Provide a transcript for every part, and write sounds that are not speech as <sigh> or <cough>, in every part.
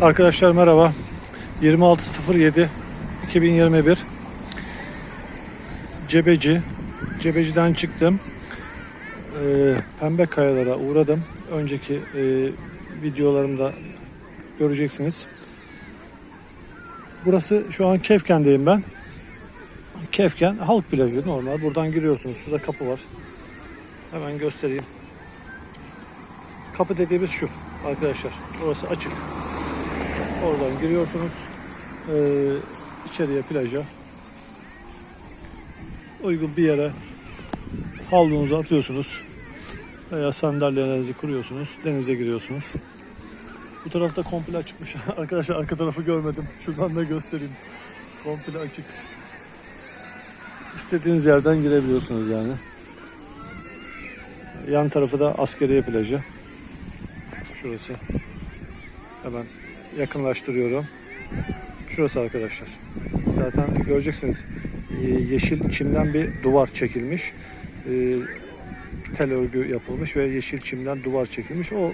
Arkadaşlar merhaba. 26.07 2021 Cebeci Cebeci'den çıktım. Ee, Pembe Kayalara uğradım. Önceki e, videolarımda göreceksiniz. Burası şu an Kefken'deyim ben. Kefken halk plajı normal. Buradan giriyorsunuz. Şurada kapı var. Hemen göstereyim. Kapı dediğimiz şu arkadaşlar. Orası açık. Oradan giriyorsunuz. Ee, içeriye plaja. Uygun bir yere havlunuzu atıyorsunuz. Veya sandalyelerinizi kuruyorsunuz. Denize giriyorsunuz. Bu tarafta komple açıkmış. <laughs> Arkadaşlar arka tarafı görmedim. Şuradan da göstereyim. Komple açık. İstediğiniz yerden girebiliyorsunuz yani. Yan tarafı da askeriye plajı. Şurası. Hemen yakınlaştırıyorum. Şurası arkadaşlar. Zaten göreceksiniz. e, Yeşil çimden bir duvar çekilmiş. E, Tel örgü yapılmış ve yeşil çimden duvar çekilmiş. O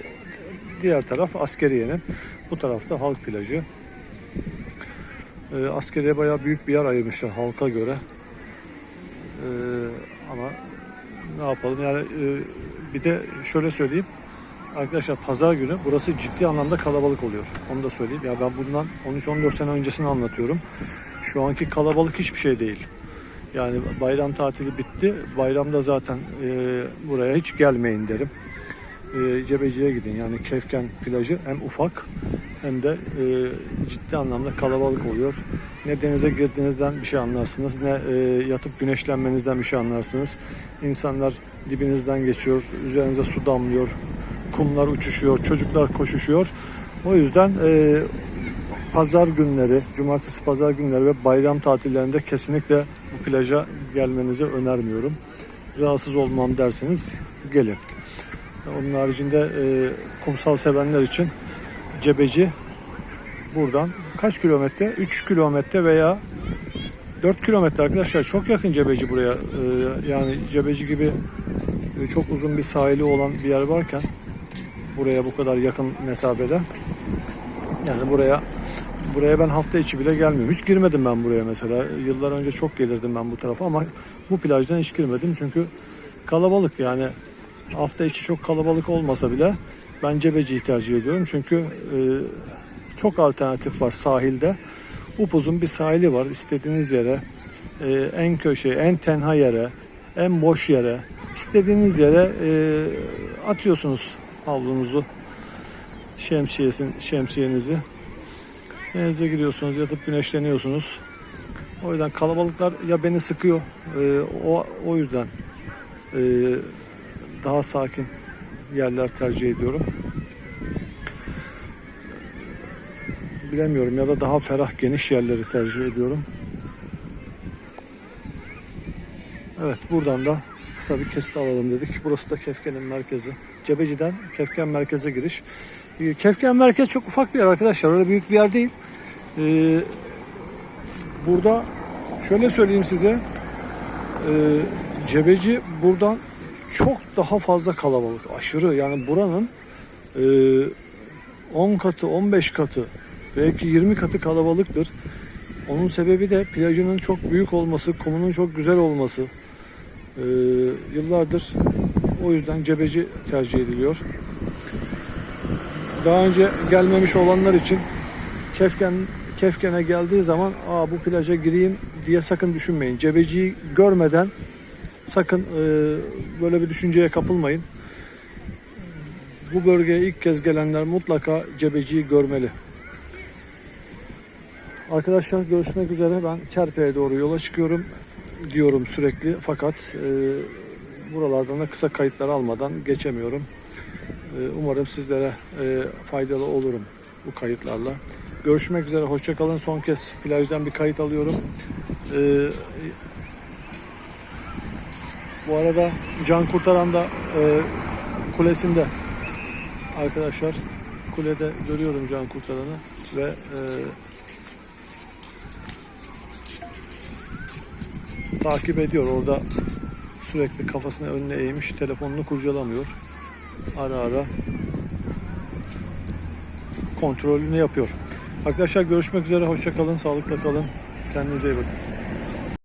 diğer taraf askeriyenin. Bu tarafta halk plajı. E, Askeriye bayağı büyük bir yer ayırmışlar halka göre. Ama ne yapalım yani e, bir de şöyle söyleyeyim. Arkadaşlar pazar günü burası ciddi anlamda kalabalık oluyor. Onu da söyleyeyim. Ya ben bundan 13-14 sene öncesini anlatıyorum. Şu anki kalabalık hiçbir şey değil. Yani bayram tatili bitti. Bayramda zaten e, buraya hiç gelmeyin derim. E, Cebeci'ye gidin. Yani Kefken plajı hem ufak hem de e, ciddi anlamda kalabalık oluyor. Ne denize girdiğinizden bir şey anlarsınız, ne e, yatıp güneşlenmenizden bir şey anlarsınız. İnsanlar dibinizden geçiyor, üzerinize su damlıyor, kumlar uçuşuyor, çocuklar koşuşuyor. O yüzden e, pazar günleri, cumartesi pazar günleri ve bayram tatillerinde kesinlikle bu plaja gelmenizi önermiyorum. Rahatsız olmam derseniz gelin. Onun haricinde e, kumsal sevenler için Cebeci buradan kaç kilometre? 3 kilometre veya 4 kilometre arkadaşlar çok yakın Cebeci buraya. E, yani Cebeci gibi çok uzun bir sahili olan bir yer varken buraya bu kadar yakın mesafede yani buraya buraya ben hafta içi bile gelmiyorum. Hiç girmedim ben buraya mesela. Yıllar önce çok gelirdim ben bu tarafa ama bu plajdan hiç girmedim çünkü kalabalık yani hafta içi çok kalabalık olmasa bile ben Cebeci'yi tercih ediyorum çünkü e, çok alternatif var sahilde. Upuzun bir sahili var. İstediğiniz yere, e, en köşe, en tenha yere, en boş yere, istediğiniz yere e, atıyorsunuz havlunuzu, şemsiyesin, şemsiyenizi. Denize giriyorsunuz, yatıp güneşleniyorsunuz. O yüzden kalabalıklar ya beni sıkıyor, e, o, o yüzden e, daha sakin yerler tercih ediyorum. Bilemiyorum ya da daha ferah geniş yerleri tercih ediyorum. Evet buradan da kısa bir kesit alalım dedik. Burası da Kefken'in merkezi. Cebeci'den Kefken merkeze giriş. Ee, Kefken merkez çok ufak bir yer arkadaşlar. Öyle büyük bir yer değil. Ee, burada şöyle söyleyeyim size. Ee, Cebeci buradan çok daha fazla kalabalık. Aşırı yani buranın e, 10 katı 15 katı belki 20 katı kalabalıktır. Onun sebebi de plajının çok büyük olması, kumunun çok güzel olması. Ee, yıllardır o yüzden Cebeci tercih ediliyor. Daha önce gelmemiş olanlar için Kefken Kefken'e geldiği zaman Aa, bu plaja gireyim diye sakın düşünmeyin. Cebeciyi görmeden sakın e, böyle bir düşünceye kapılmayın. Bu bölgeye ilk kez gelenler mutlaka Cebeciyi görmeli. Arkadaşlar görüşmek üzere. Ben Kerpe'ye doğru yola çıkıyorum diyorum sürekli. Fakat e, buralardan da kısa kayıtlar almadan geçemiyorum. E, umarım sizlere e, faydalı olurum bu kayıtlarla. Görüşmek üzere. Hoşçakalın. Son kez plajdan bir kayıt alıyorum. E, bu arada Can Kurtaran da e, kulesinde arkadaşlar kulede görüyorum Can Kurtaran'ı ve e, takip ediyor. Orada sürekli kafasını önüne eğmiş, telefonunu kurcalamıyor. Ara ara kontrolünü yapıyor. Arkadaşlar görüşmek üzere. Hoşça kalın. Sağlıkla kalın. Kendinize iyi bakın.